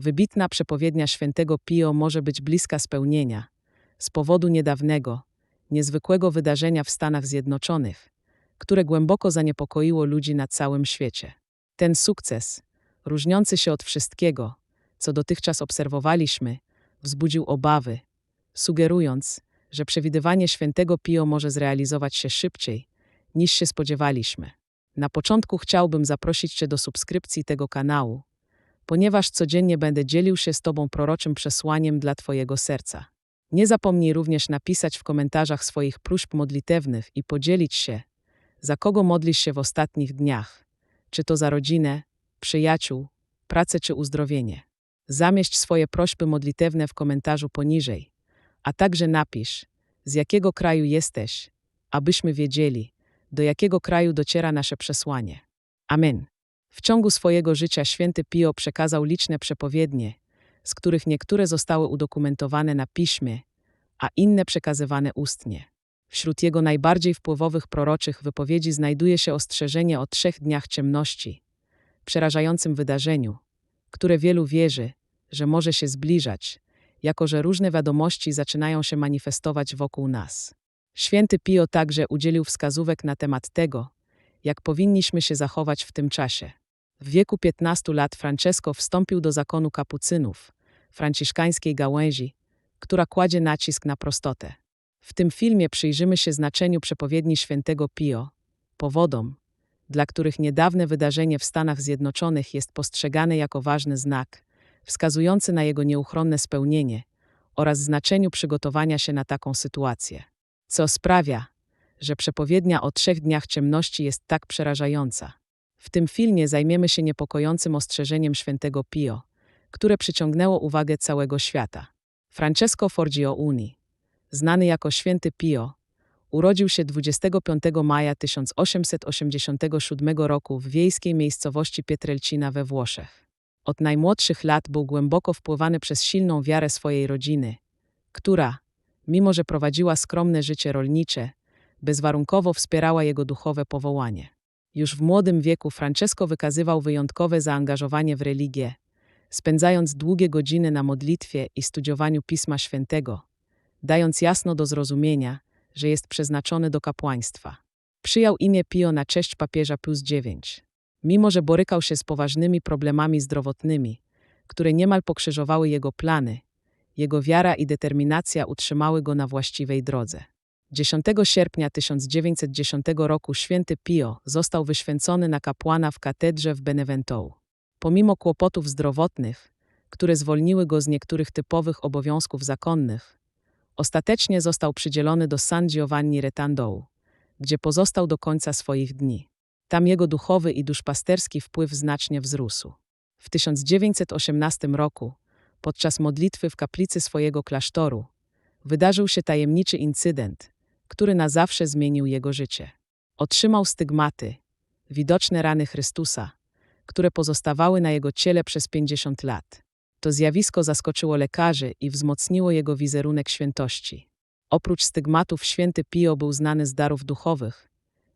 Wybitna przepowiednia świętego Pio może być bliska spełnienia z powodu niedawnego, niezwykłego wydarzenia w Stanach Zjednoczonych, które głęboko zaniepokoiło ludzi na całym świecie. Ten sukces, różniący się od wszystkiego, co dotychczas obserwowaliśmy, wzbudził obawy, sugerując, że przewidywanie świętego Pio może zrealizować się szybciej, niż się spodziewaliśmy. Na początku chciałbym zaprosić Cię do subskrypcji tego kanału, ponieważ codziennie będę dzielił się z Tobą proroczym przesłaniem dla Twojego serca. Nie zapomnij również napisać w komentarzach swoich próśb modlitewnych i podzielić się, za kogo modlisz się w ostatnich dniach, czy to za rodzinę, przyjaciół, pracę czy uzdrowienie. Zamieść swoje prośby modlitewne w komentarzu poniżej, a także napisz, z jakiego kraju jesteś, abyśmy wiedzieli, do jakiego kraju dociera nasze przesłanie. Amen. W ciągu swojego życia święty Pio przekazał liczne przepowiednie, z których niektóre zostały udokumentowane na piśmie, a inne przekazywane ustnie. Wśród jego najbardziej wpływowych proroczych wypowiedzi znajduje się ostrzeżenie o trzech dniach ciemności, przerażającym wydarzeniu, które wielu wierzy, że może się zbliżać, jako że różne wiadomości zaczynają się manifestować wokół nas. Święty Pio także udzielił wskazówek na temat tego, jak powinniśmy się zachować w tym czasie. W wieku 15 lat Francesco wstąpił do zakonu kapucynów, franciszkańskiej gałęzi, która kładzie nacisk na prostotę. W tym filmie przyjrzymy się znaczeniu przepowiedni świętego Pio, powodom, dla których niedawne wydarzenie w Stanach Zjednoczonych jest postrzegane jako ważny znak, wskazujący na jego nieuchronne spełnienie oraz znaczeniu przygotowania się na taką sytuację. Co sprawia, że przepowiednia o trzech dniach ciemności jest tak przerażająca. W tym filmie zajmiemy się niepokojącym ostrzeżeniem świętego Pio, które przyciągnęło uwagę całego świata. Francesco Forgione, znany jako święty Pio, urodził się 25 maja 1887 roku w wiejskiej miejscowości Pietrelcina we Włoszech. Od najmłodszych lat był głęboko wpływany przez silną wiarę swojej rodziny, która, mimo że prowadziła skromne życie rolnicze, bezwarunkowo wspierała jego duchowe powołanie. Już w młodym wieku Francesco wykazywał wyjątkowe zaangażowanie w religię, spędzając długie godziny na modlitwie i studiowaniu Pisma Świętego, dając jasno do zrozumienia, że jest przeznaczony do kapłaństwa. Przyjął imię Pio na cześć papieża Pius IX. Mimo, że borykał się z poważnymi problemami zdrowotnymi, które niemal pokrzyżowały jego plany, jego wiara i determinacja utrzymały go na właściwej drodze. 10 sierpnia 1910 roku święty Pio został wyświęcony na kapłana w katedrze w Benevento. Pomimo kłopotów zdrowotnych, które zwolniły go z niektórych typowych obowiązków zakonnych, ostatecznie został przydzielony do San Giovanni Retandou, gdzie pozostał do końca swoich dni. Tam jego duchowy i duszpasterski wpływ znacznie wzrósł. W 1918 roku, podczas modlitwy w kaplicy swojego klasztoru, wydarzył się tajemniczy incydent, który na zawsze zmienił jego życie. Otrzymał stygmaty, widoczne rany Chrystusa, które pozostawały na jego ciele przez 50 lat. To zjawisko zaskoczyło lekarzy i wzmocniło jego wizerunek świętości. Oprócz stygmatów święty Pio był znany z darów duchowych,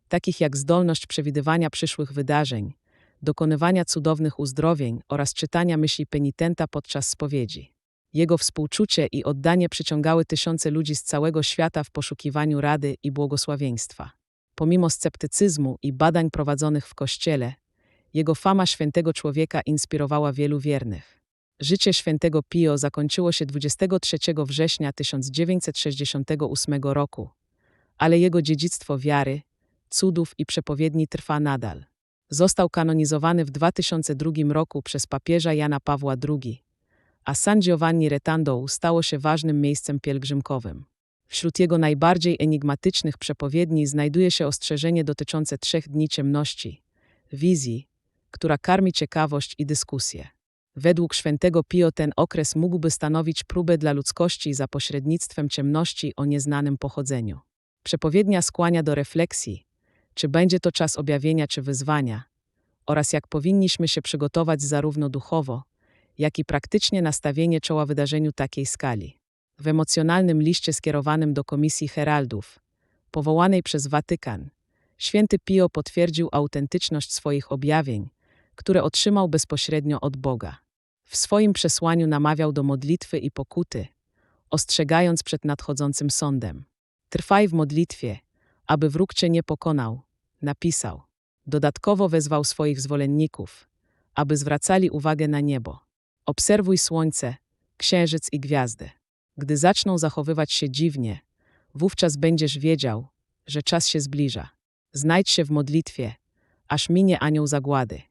takich jak zdolność przewidywania przyszłych wydarzeń, dokonywania cudownych uzdrowień oraz czytania myśli penitenta podczas spowiedzi. Jego współczucie i oddanie przyciągały tysiące ludzi z całego świata w poszukiwaniu rady i błogosławieństwa. Pomimo sceptycyzmu i badań prowadzonych w kościele, jego fama świętego człowieka inspirowała wielu wiernych. Życie świętego Pio zakończyło się 23 września 1968 roku, ale jego dziedzictwo wiary, cudów i przepowiedni trwa nadal. Został kanonizowany w 2002 roku przez papieża Jana Pawła II, a San Giovanni Retando stało się ważnym miejscem pielgrzymkowym. Wśród jego najbardziej enigmatycznych przepowiedni znajduje się ostrzeżenie dotyczące trzech dni ciemności, wizji, która karmi ciekawość i dyskusję. Według świętego Pio ten okres mógłby stanowić próbę dla ludzkości za pośrednictwem ciemności o nieznanym pochodzeniu. Przepowiednia skłania do refleksji, czy będzie to czas objawienia czy wyzwania, oraz jak powinniśmy się przygotować zarówno duchowo, jak i praktycznie nastawienie czoła wydarzeniu takiej skali. W emocjonalnym liście skierowanym do Komisji Heraldów, powołanej przez Watykan, święty Pio potwierdził autentyczność swoich objawień, które otrzymał bezpośrednio od Boga. W swoim przesłaniu namawiał do modlitwy i pokuty, ostrzegając przed nadchodzącym sądem. Trwaj w modlitwie, aby wróg cię nie pokonał, napisał. Dodatkowo wezwał swoich zwolenników, aby zwracali uwagę na niebo. Obserwuj słońce, księżyc i gwiazdy. Gdy zaczną zachowywać się dziwnie, wówczas będziesz wiedział, że czas się zbliża. Znajdź się w modlitwie, aż minie anioł zagłady.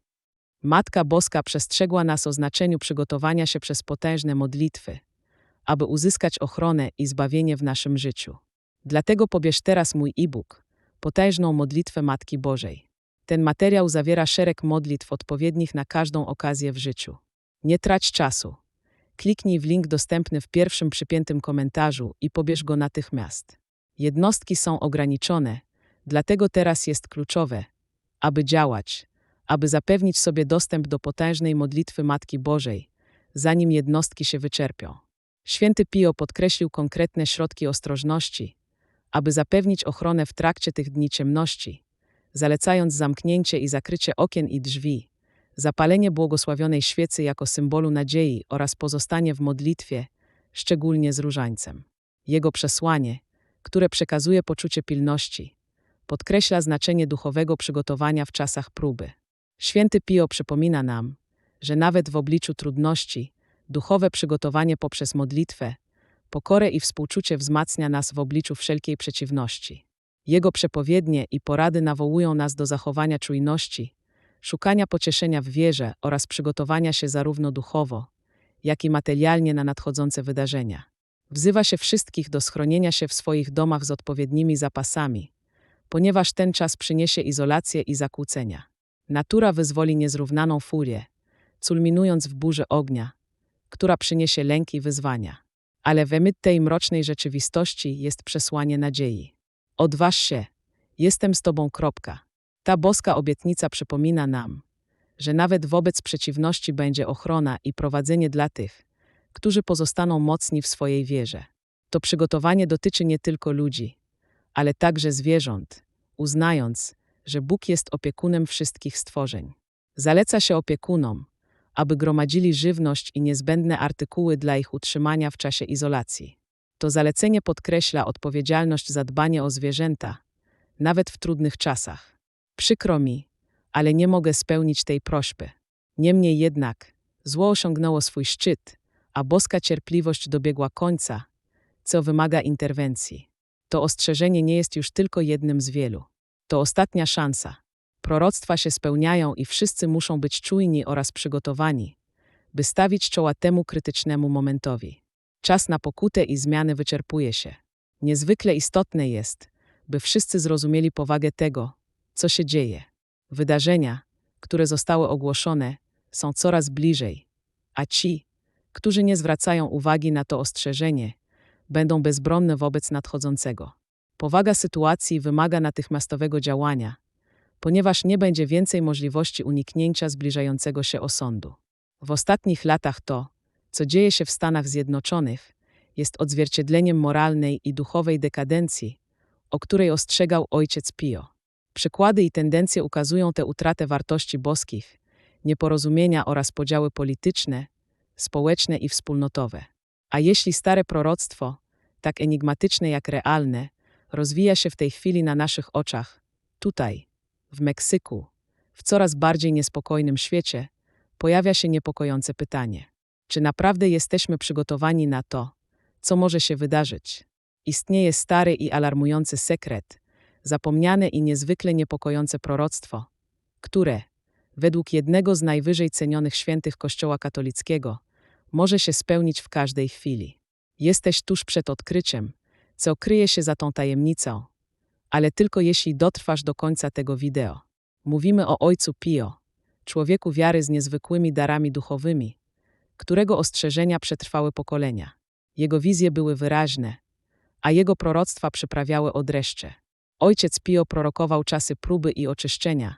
Matka Boska przestrzegła nas o znaczeniu przygotowania się przez potężne modlitwy, aby uzyskać ochronę i zbawienie w naszym życiu. Dlatego pobierz teraz mój e-book, potężną modlitwę Matki Bożej. Ten materiał zawiera szereg modlitw odpowiednich na każdą okazję w życiu. Nie trać czasu. Kliknij w link dostępny w pierwszym przypiętym komentarzu i pobierz go natychmiast. Jednostki są ograniczone, dlatego teraz jest kluczowe, aby działać, aby zapewnić sobie dostęp do potężnej modlitwy Matki Bożej, zanim jednostki się wyczerpią. Święty Pio podkreślił konkretne środki ostrożności, aby zapewnić ochronę w trakcie tych dni ciemności, zalecając zamknięcie i zakrycie okien i drzwi, zapalenie błogosławionej świecy jako symbolu nadziei oraz pozostanie w modlitwie, szczególnie z różańcem. Jego przesłanie, które przekazuje poczucie pilności, podkreśla znaczenie duchowego przygotowania w czasach próby. Święty Pio przypomina nam, że nawet w obliczu trudności, duchowe przygotowanie poprzez modlitwę, pokorę i współczucie wzmacnia nas w obliczu wszelkiej przeciwności. Jego przepowiednie i porady nawołują nas do zachowania czujności, szukania pocieszenia w wierze oraz przygotowania się zarówno duchowo, jak i materialnie na nadchodzące wydarzenia. Wzywa się wszystkich do schronienia się w swoich domach z odpowiednimi zapasami, ponieważ ten czas przyniesie izolację i zakłócenia. Natura wyzwoli niezrównaną furię, culminując w burzy ognia, która przyniesie lęk i wyzwania. Ale w tej mrocznej rzeczywistości jest przesłanie nadziei. Odważ się, jestem z Tobą. Kropka. Ta boska obietnica przypomina nam, że nawet wobec przeciwności będzie ochrona i prowadzenie dla tych, którzy pozostaną mocni w swojej wierze. To przygotowanie dotyczy nie tylko ludzi, ale także zwierząt, uznając, że Bóg jest opiekunem wszystkich stworzeń. Zaleca się opiekunom, aby gromadzili żywność i niezbędne artykuły dla ich utrzymania w czasie izolacji. To zalecenie podkreśla odpowiedzialność za dbanie o zwierzęta, nawet w trudnych czasach. Przykro mi, ale nie mogę spełnić tej prośby. Niemniej jednak, zło osiągnęło swój szczyt, a boska cierpliwość dobiegła końca, co wymaga interwencji. To ostrzeżenie nie jest już tylko jednym z wielu. To ostatnia szansa. Proroctwa się spełniają i wszyscy muszą być czujni oraz przygotowani, by stawić czoła temu krytycznemu momentowi. Czas na pokutę i zmiany wyczerpuje się. Niezwykle istotne jest, by wszyscy zrozumieli powagę tego, co się dzieje. Wydarzenia, które zostały ogłoszone, są coraz bliżej, a ci, którzy nie zwracają uwagi na to ostrzeżenie, będą bezbronne wobec nadchodzącego. Powaga sytuacji wymaga natychmiastowego działania, ponieważ nie będzie więcej możliwości uniknięcia zbliżającego się osądu. W ostatnich latach to, co dzieje się w Stanach Zjednoczonych, jest odzwierciedleniem moralnej i duchowej dekadencji, o której ostrzegał ojciec Pio. Przykłady i tendencje ukazują tę utratę wartości boskich, nieporozumienia oraz podziały polityczne, społeczne i wspólnotowe. A jeśli stare proroctwo, tak enigmatyczne jak realne, rozwija się w tej chwili na naszych oczach, tutaj, w Meksyku, w coraz bardziej niespokojnym świecie, pojawia się niepokojące pytanie: czy naprawdę jesteśmy przygotowani na to, co może się wydarzyć? Istnieje stary i alarmujący sekret, zapomniane i niezwykle niepokojące proroctwo, które, według jednego z najwyżej cenionych świętych Kościoła katolickiego, może się spełnić w każdej chwili. Jesteś tuż przed odkryciem, co kryje się za tą tajemnicą, ale tylko jeśli dotrwasz do końca tego wideo. Mówimy o ojcu Pio, człowieku wiary z niezwykłymi darami duchowymi, którego ostrzeżenia przetrwały pokolenia. Jego wizje były wyraźne, a jego proroctwa przyprawiały odreszcze. Ojciec Pio prorokował czasy próby i oczyszczenia,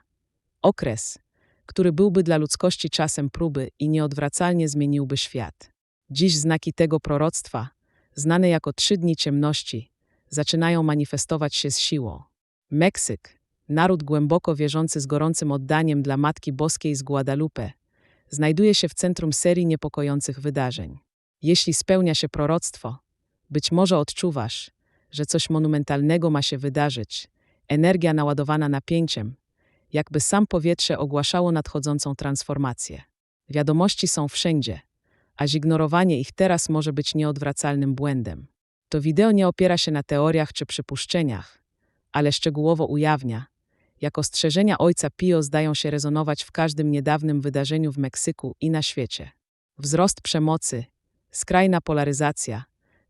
okres, który byłby dla ludzkości czasem próby i nieodwracalnie zmieniłby świat. Dziś znaki tego proroctwa, znane jako trzy dni ciemności, zaczynają manifestować się z siłą. Meksyk, naród głęboko wierzący z gorącym oddaniem dla Matki Boskiej z Guadalupe, znajduje się w centrum serii niepokojących wydarzeń. Jeśli spełnia się proroctwo, być może odczuwasz, że coś monumentalnego ma się wydarzyć, energia naładowana napięciem, jakby sam powietrze ogłaszało nadchodzącą transformację. Wiadomości są wszędzie, a zignorowanie ich teraz może być nieodwracalnym błędem. To wideo nie opiera się na teoriach czy przypuszczeniach, ale szczegółowo ujawnia, jak ostrzeżenia ojca Pio zdają się rezonować w każdym niedawnym wydarzeniu w Meksyku i na świecie. Wzrost przemocy, skrajna polaryzacja,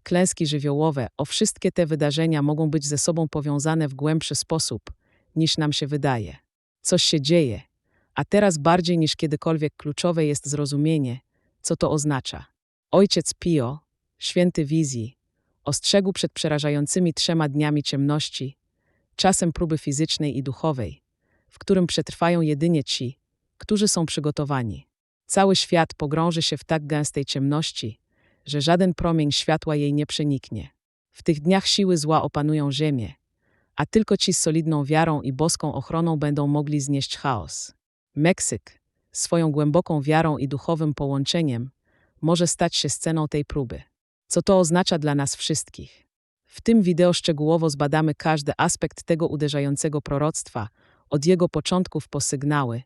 klęski żywiołowe, o wszystkie te wydarzenia mogą być ze sobą powiązane w głębszy sposób, niż nam się wydaje. Coś się dzieje, a teraz bardziej niż kiedykolwiek kluczowe jest zrozumienie, co to oznacza. Ojciec Pio, święty wizji, ostrzegł przed przerażającymi trzema dniami ciemności, czasem próby fizycznej i duchowej, w którym przetrwają jedynie ci, którzy są przygotowani. Cały świat pogrąży się w tak gęstej ciemności, że żaden promień światła jej nie przeniknie. W tych dniach siły zła opanują ziemię, a tylko ci z solidną wiarą i boską ochroną będą mogli znieść chaos. Meksyk, swoją głęboką wiarą i duchowym połączeniem, może stać się sceną tej próby. Co to oznacza dla nas wszystkich? W tym wideo szczegółowo zbadamy każdy aspekt tego uderzającego proroctwa, od jego początków po sygnały,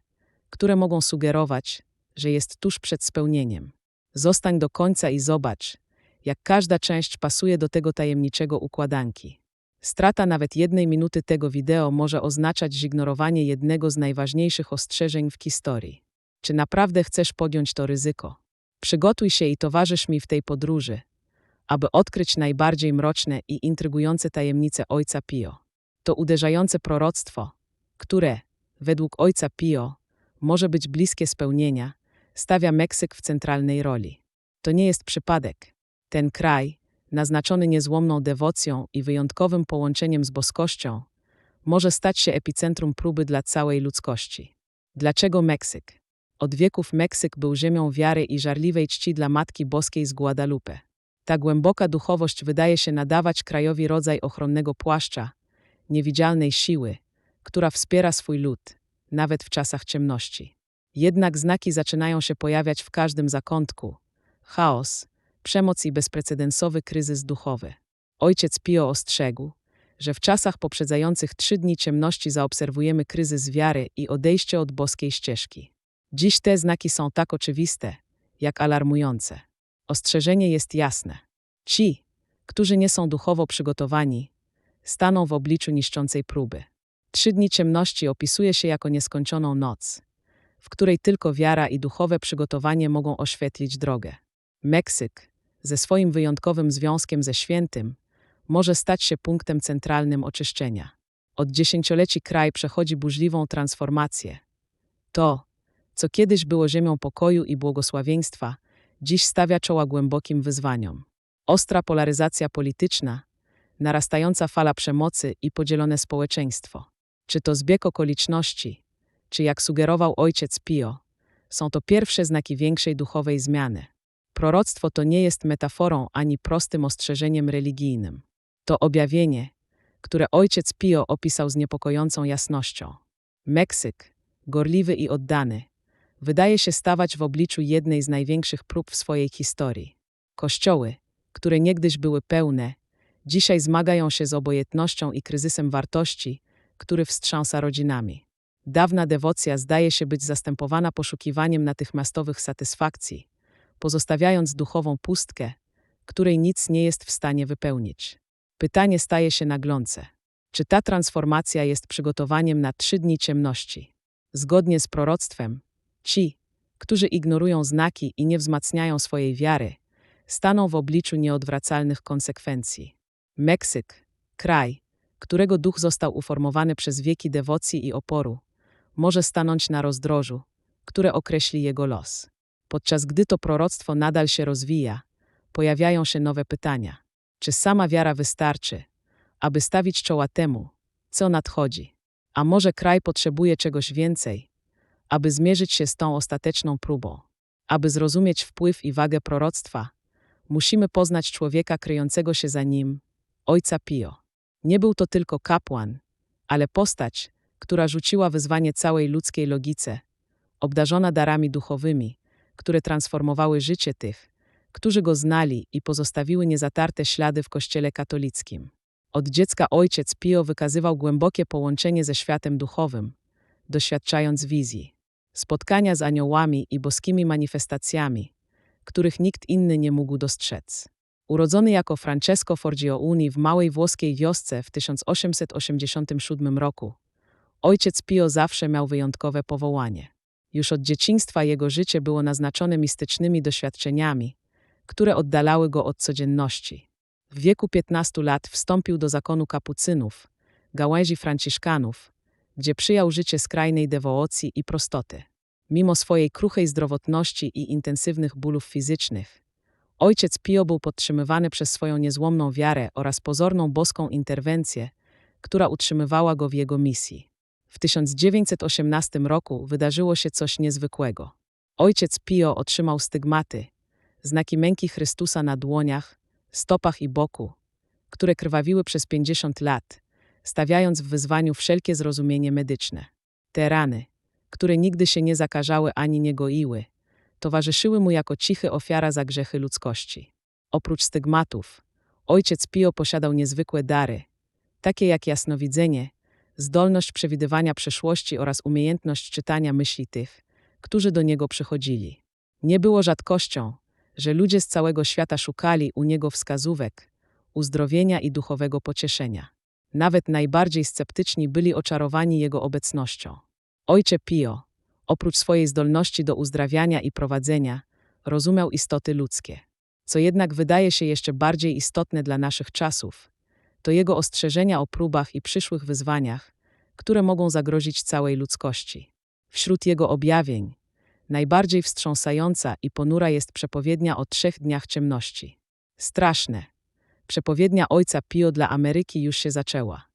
które mogą sugerować, że jest tuż przed spełnieniem. Zostań do końca i zobacz, jak każda część pasuje do tego tajemniczego układanki. Strata nawet jednej minuty tego wideo może oznaczać zignorowanie jednego z najważniejszych ostrzeżeń w historii. Czy naprawdę chcesz podjąć to ryzyko? Przygotuj się i towarzysz mi w tej podróży, aby odkryć najbardziej mroczne i intrygujące tajemnice Ojca Pio. To uderzające proroctwo, które, według Ojca Pio, może być bliskie spełnienia, stawia Meksyk w centralnej roli. To nie jest przypadek. Ten kraj, naznaczony niezłomną dewocją i wyjątkowym połączeniem z boskością, może stać się epicentrum próby dla całej ludzkości. Dlaczego Meksyk? Od wieków Meksyk był ziemią wiary i żarliwej czci dla Matki Boskiej z Guadalupe. Ta głęboka duchowość wydaje się nadawać krajowi rodzaj ochronnego płaszcza, niewidzialnej siły, która wspiera swój lud, nawet w czasach ciemności. Jednak znaki zaczynają się pojawiać w każdym zakątku. Chaos, przemoc i bezprecedensowy kryzys duchowy. Ojciec Pio ostrzegł, że w czasach poprzedzających trzy dni ciemności zaobserwujemy kryzys wiary i odejście od boskiej ścieżki. Dziś te znaki są tak oczywiste, jak alarmujące. Ostrzeżenie jest jasne. Ci, którzy nie są duchowo przygotowani, staną w obliczu niszczącej próby. Trzy dni ciemności opisuje się jako nieskończoną noc, w której tylko wiara i duchowe przygotowanie mogą oświetlić drogę. Meksyk, ze swoim wyjątkowym związkiem ze świętym, może stać się punktem centralnym oczyszczenia. Od dziesięcioleci kraj przechodzi burzliwą transformację. To, co kiedyś było ziemią pokoju i błogosławieństwa, dziś stawia czoła głębokim wyzwaniom. Ostra polaryzacja polityczna, narastająca fala przemocy i podzielone społeczeństwo. Czy to zbieg okoliczności, czy jak sugerował ojciec Pio, są to pierwsze znaki większej duchowej zmiany. Proroctwo to nie jest metaforą ani prostym ostrzeżeniem religijnym. To objawienie, które ojciec Pio opisał z niepokojącą jasnością. Meksyk, gorliwy i oddany, wydaje się stawać w obliczu jednej z największych prób w swojej historii. Kościoły, które niegdyś były pełne, dzisiaj zmagają się z obojętnością i kryzysem wartości, który wstrząsa rodzinami. Dawna dewocja zdaje się być zastępowana poszukiwaniem natychmiastowych satysfakcji, pozostawiając duchową pustkę, której nic nie jest w stanie wypełnić. Pytanie staje się naglące. Czy ta transformacja jest przygotowaniem na trzy dni ciemności? Zgodnie z proroctwem, ci, którzy ignorują znaki i nie wzmacniają swojej wiary, staną w obliczu nieodwracalnych konsekwencji. Meksyk, kraj, którego duch został uformowany przez wieki dewocji i oporu, może stanąć na rozdrożu, które określi jego los. Podczas gdy to proroctwo nadal się rozwija, pojawiają się nowe pytania. Czy sama wiara wystarczy, aby stawić czoła temu, co nadchodzi? A może kraj potrzebuje czegoś więcej, aby zmierzyć się z tą ostateczną próbą? Aby zrozumieć wpływ i wagę proroctwa, musimy poznać człowieka kryjącego się za nim, ojca Pio. Nie był to tylko kapłan, ale postać, która rzuciła wyzwanie całej ludzkiej logice, obdarzona darami duchowymi, które transformowały życie tych, którzy go znali i pozostawiły niezatarte ślady w Kościele katolickim. Od dziecka ojciec Pio wykazywał głębokie połączenie ze światem duchowym, doświadczając wizji, spotkania z aniołami i boskimi manifestacjami, których nikt inny nie mógł dostrzec. Urodzony jako Francesco Forgione w małej włoskiej wiosce w 1887 roku, ojciec Pio zawsze miał wyjątkowe powołanie. Już od dzieciństwa jego życie było naznaczone mistycznymi doświadczeniami, które oddalały go od codzienności. W wieku 15 lat wstąpił do zakonu kapucynów, gałęzi franciszkanów, gdzie przyjął życie skrajnej dewocji i prostoty. Mimo swojej kruchej zdrowotności i intensywnych bólów fizycznych, ojciec Pio był podtrzymywany przez swoją niezłomną wiarę oraz pozorną boską interwencję, która utrzymywała go w jego misji. W 1918 roku wydarzyło się coś niezwykłego. Ojciec Pio otrzymał stygmaty, znaki męki Chrystusa na dłoniach, stopach i boku, które krwawiły przez 50 lat, stawiając w wyzwaniu wszelkie zrozumienie medyczne. Te rany, które nigdy się nie zakażały ani nie goiły, towarzyszyły mu jako cichy ofiara za grzechy ludzkości. Oprócz stygmatów, ojciec Pio posiadał niezwykłe dary, takie jak jasnowidzenie, zdolność przewidywania przyszłości oraz umiejętność czytania myśli tych, którzy do niego przychodzili. Nie było rzadkością, że ludzie z całego świata szukali u niego wskazówek, uzdrowienia i duchowego pocieszenia. Nawet najbardziej sceptyczni byli oczarowani jego obecnością. Ojcze Pio, oprócz swojej zdolności do uzdrawiania i prowadzenia, rozumiał istoty ludzkie. Co jednak wydaje się jeszcze bardziej istotne dla naszych czasów, to jego ostrzeżenia o próbach i przyszłych wyzwaniach, które mogą zagrozić całej ludzkości. Wśród jego objawień, najbardziej wstrząsająca i ponura jest przepowiednia o trzech dniach ciemności. Straszne. Przepowiednia ojca Pio dla Ameryki już się zaczęła.